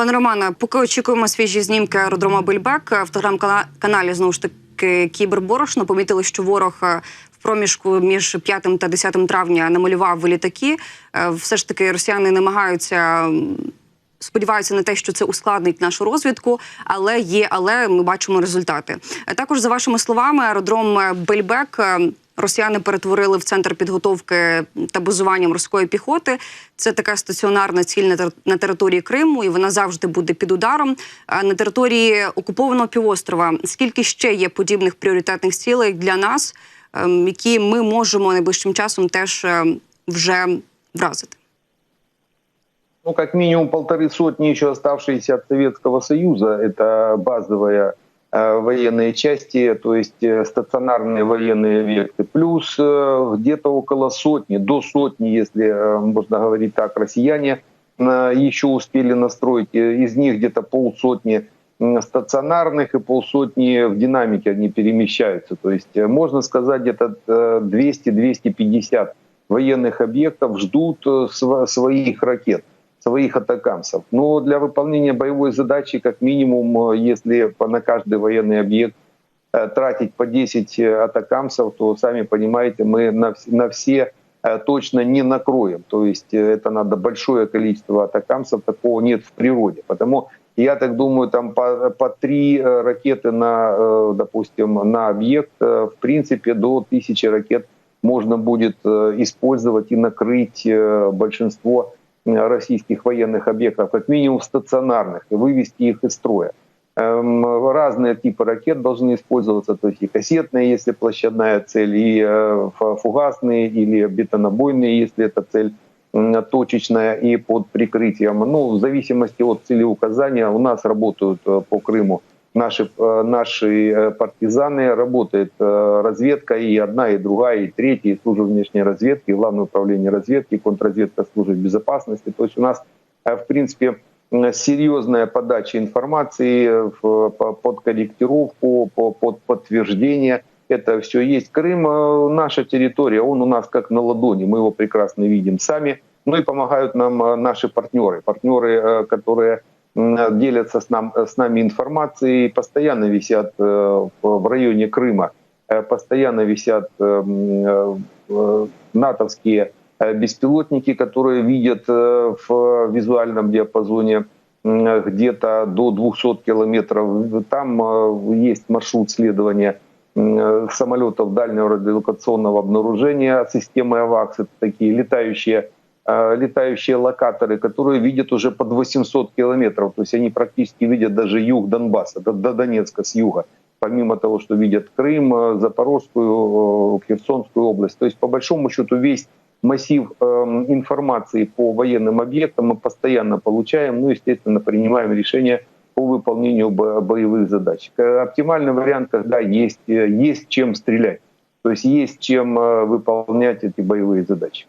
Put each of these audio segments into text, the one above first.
Пане Романе, поки очікуємо свіжі знімки аеродрома Бельбек, в телеграм-каналі знову ж таки Кіберборошно помітили, що ворог е, в проміжку між 5 та 10 травня намалював літаки. Е, Все ж таки росіяни намагаються. Сподіваються на те, що це ускладнить нашу розвідку, але є, але ми бачимо результати. Е, Також за вашими словами, аеродром е, Бельбек е, росіяни перетворили в центр підготовки та базування морської піхоти. Це така стаціонарна ціль на тер- на території Криму, і вона завжди буде під ударом. А на території окупованого півострова скільки ще є подібних пріоритетних цілей для нас, ем, які ми можемо найближчим часом теж ем, вже вразити? Ну, как минимум полторы сотни еще оставшиеся от Советского Союза. Это базовые э, военные части, то есть э, стационарные военные объекты. Плюс э, где-то около сотни, до сотни, если э, можно говорить так, россияне э, еще успели настроить. Э, Из них где-то полсотни стационарных и полсотни в динамике они перемещаются. То есть э, можно сказать где-то э, 200-250 военных объектов ждут э, своих ракет своих атакамсов. Но для выполнения боевой задачи, как минимум, э, если на каждый военный объект э, тратить по 10 э, атакамсов, то, сами понимаете, мы на, вс- на все точно не накроем. То есть это надо большое количество атакамсов, такого нет в природе. Потому я так думаю, там по, по три ракеты на, допустим, на объект, в принципе, до тысячи ракет можно будет использовать и накрыть большинство российских военных объектов, как минимум стационарных, и вывести их из строя. Эм, Разные типы ракет должны использоваться, то есть и кассетные, если площадная цель, и э, фугасные или бетонобойные, если эта цель точечная и под прикрытием. Ну, в зависимости от целеуказания у нас работают э, по Крыму наши, э, наши э, партизаны, работает э, разведка и одна, и другая, и третья, и служба внешней разведки, и Главное управление разведки, и контрразведка службы безопасности. То есть у нас, в принципе, серьезная подача информации под корректировку, по- под подтверждение. Это все есть. Крым наша территория, он у нас как на ладони, мы его прекрасно видим сами. Ну и помогают нам наши партнеры, партнеры, которые делятся с, нам, с нами информацией, постоянно висят э, в районе Крыма, э, постоянно висят э, э, э, натовские э, беспилотники, которые видят э, в визуальном диапазоне где-то до 200 километров. Там э, есть маршрут следования э, самолетов дальнего радиолокационного обнаружения системы АВАКС. Это такие летающие э, летающие локаторы, которые видят уже под 800 километров. То есть они практически видят даже юг Донбасса, до, до Донецка с юга. Помимо того, что видят Крым, э, Запорожскую, э, Херсонскую область. То есть по большому счету весь массив информации по военным объектам мы постоянно получаем, ну, естественно, принимаем решения по выполнению бо- боевых задач. Э, Оптимальный вариант, когда есть, э, есть чем стрелять, то есть есть чем э, выполнять эти боевые задачи.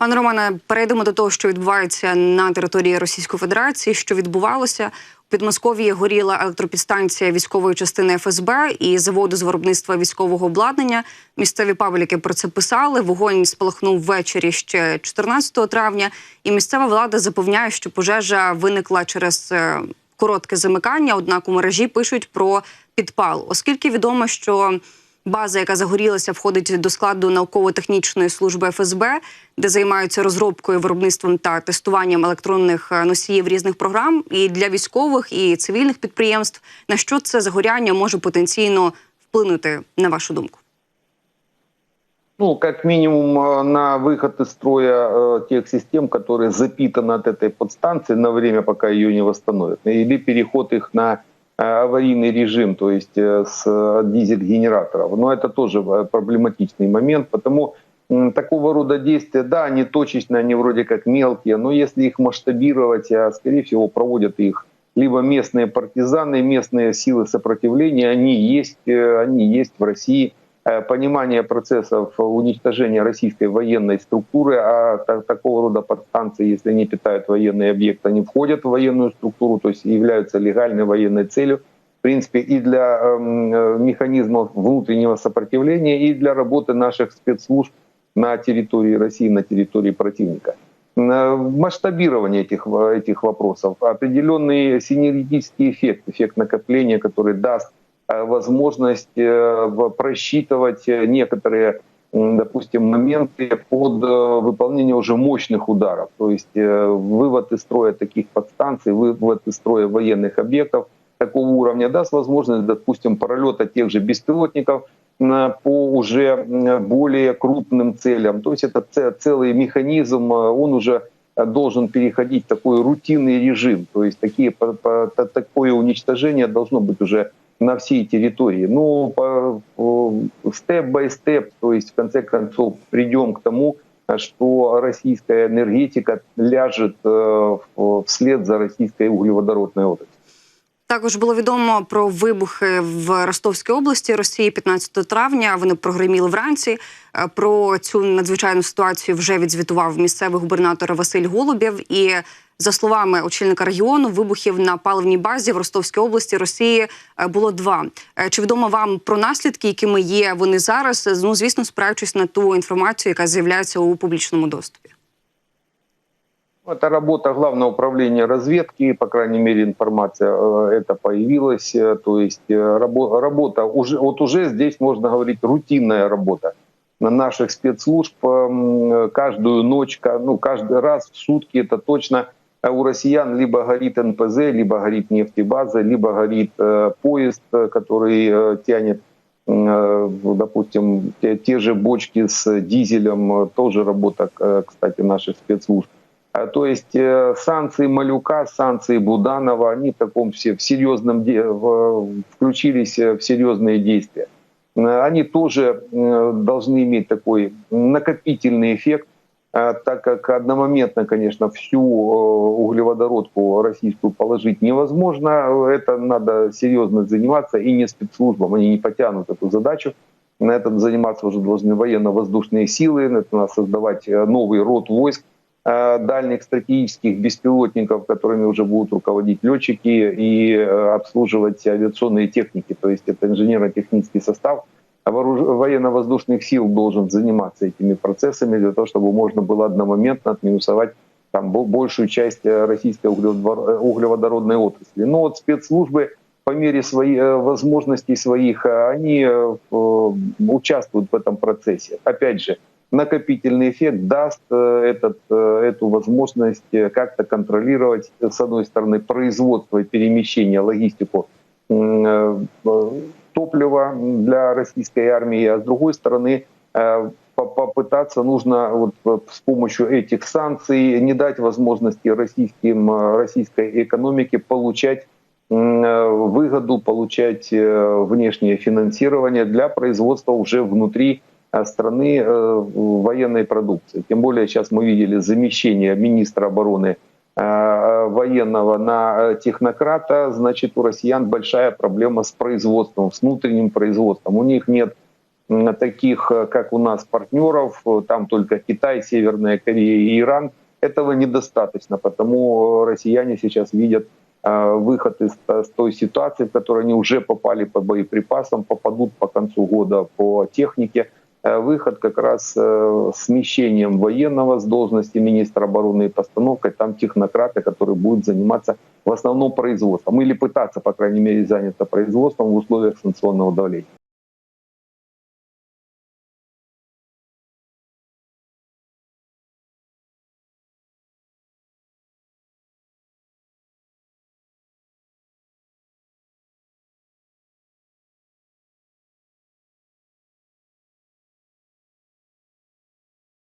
Пане Романе, перейдемо до того, що відбувається на території Російської Федерації. Що відбувалося у Підмосков'ї горіла електропідстанція військової частини ФСБ і заводу з виробництва військового обладнання. Місцеві пабліки про це писали. Вогонь спалахнув ввечері ще 14 травня. І місцева влада запевняє, що пожежа виникла через е, коротке замикання. Однак у мережі пишуть про підпал, оскільки відомо, що База, яка загорілася, входить до складу науково-технічної служби ФСБ, де займаються розробкою, виробництвом та тестуванням електронних е, носіїв різних програм і для військових і цивільних підприємств. На що це загоряння може потенційно вплинути на вашу думку? Ну, как минимум э, на выход из строя э, тех систем, которые запитаны от этой подстанции на время, пока ее не восстановят, или переход их на э, аварийный режим, то есть э, с э, дизель-генераторов. Но это тоже э, проблематичный момент, потому такого рода действия, да, они точечные, они вроде как мелкие, но если их масштабировать, а, скорее всего, проводят их либо местные партизаны, местные силы сопротивления, они есть, э, они есть в России э, понимание процессов уничтожения российской военной структуры, а та- такого рода подстанции, если они питают военные объекты, они входят в военную структуру, то есть являются легальной военной целью, в принципе, и для эм, э, механизмов внутреннего сопротивления, и для работы наших спецслужб на территории России, на территории противника. э, масштабирование этих, этих вопросов, определенный синергетический эффект, эффект накопления, который даст э, возможность э, просчитывать э, некоторые, допустим, моменты под э, выполнение уже мощных ударов. То есть э, вывод из строя таких подстанций, вывод из строя военных объектов такого уровня даст возможность, допустим, пролета тех же беспилотников по уже более крупным целям. То есть это це- целый механизм, э, он уже э, должен переходить в такой рутинный режим. То есть такие, такое уничтожение должно быть уже на всей территории. Ну, по- по- степ-бай-степ, то есть в конце концов придем к тому, э, что российская энергетика ляжет э, в- вслед за российской углеводородной отраслью. Також було відомо про вибухи в Ростовській області Росії 15 травня. Вони прогреміли вранці. Е, Про цю надзвичайну ситуацію вже відзвітував місцевий губернатор Василь Голубєв. І за словами очільника регіону, вибухів на паливній базі в Ростовській області Росії е, було два. Е, Чи відомо вам про наслідки, якими є вони зараз? Ну звісно, спираючись на ту інформацію, яка з'являється у публічному доступі. Это работа Главного управления разведки, по крайней мере, информация э, это появилась. Э, То есть э, рабо- работа уже, вот уже здесь можно говорить рутинная работа на наших спецслужб эм, каждую ночь, ка- ну каждый раз в сутки это точно э, у россиян либо горит НПЗ, либо горит нефтебаза, либо горит э, поезд, э, который э, тянет э, допустим, те, те же бочки с дизелем, э, тоже работа, кстати, наших спецслужб. А, То есть санкции Малюка, санкции Буданова, они в таком все в серьезном в- включились в серьезные действия. Они тоже должны иметь такой накопительный эффект, так как одномоментно, конечно, всю э, углеводородку российскую положить невозможно. Это надо серьезно заниматься и не спецслужбам, они не потянут эту задачу. На этом заниматься уже должны военно-воздушные силы, это надо создавать э, новый род войск, э, дальних стратегических беспилотников, которыми уже будут руководить летчики и обслуживать авиационные техники. То есть это инженерно-технический состав военно-воздушных сил должен заниматься этими процессами для того, чтобы можно было одномоментно отминусовать там, бо- большую часть э, российской э, углеводородной отрасли. Но вот спецслужбы по мере своих э, возможностей своих, они участвуют в этом процессе. Опять же, накопительный эффект даст этот, эту возможность как-то контролировать, с одной стороны, производство и перемещение, логистику топлива для российской армии, а с другой стороны, э, по- попытаться нужно вот с помощью этих санкций не дать возможности российским, э, российской экономике получать э, выгоду, получать внешнее финансирование для производства уже внутри страны военной продукции. Тем более сейчас мы видели замещение министра обороны военного на э, технократа, значит, у россиян большая проблема с производством, с внутренним производством. У них нет таких, э, как у нас, партнеров, э, там только Китай, Северная Корея и Иран. Этого недостаточно, потому э, россияне сейчас видят э, выход из э, той ситуации, в которой они уже попали по боеприпасам, попадут по концу года по технике. Э, Выход как раз э, смещением военного с должности министра обороны и постановкой там технократа, который будет заниматься в основном производством или пытаться, по крайней мере, заняться производством в условиях санкционного давления.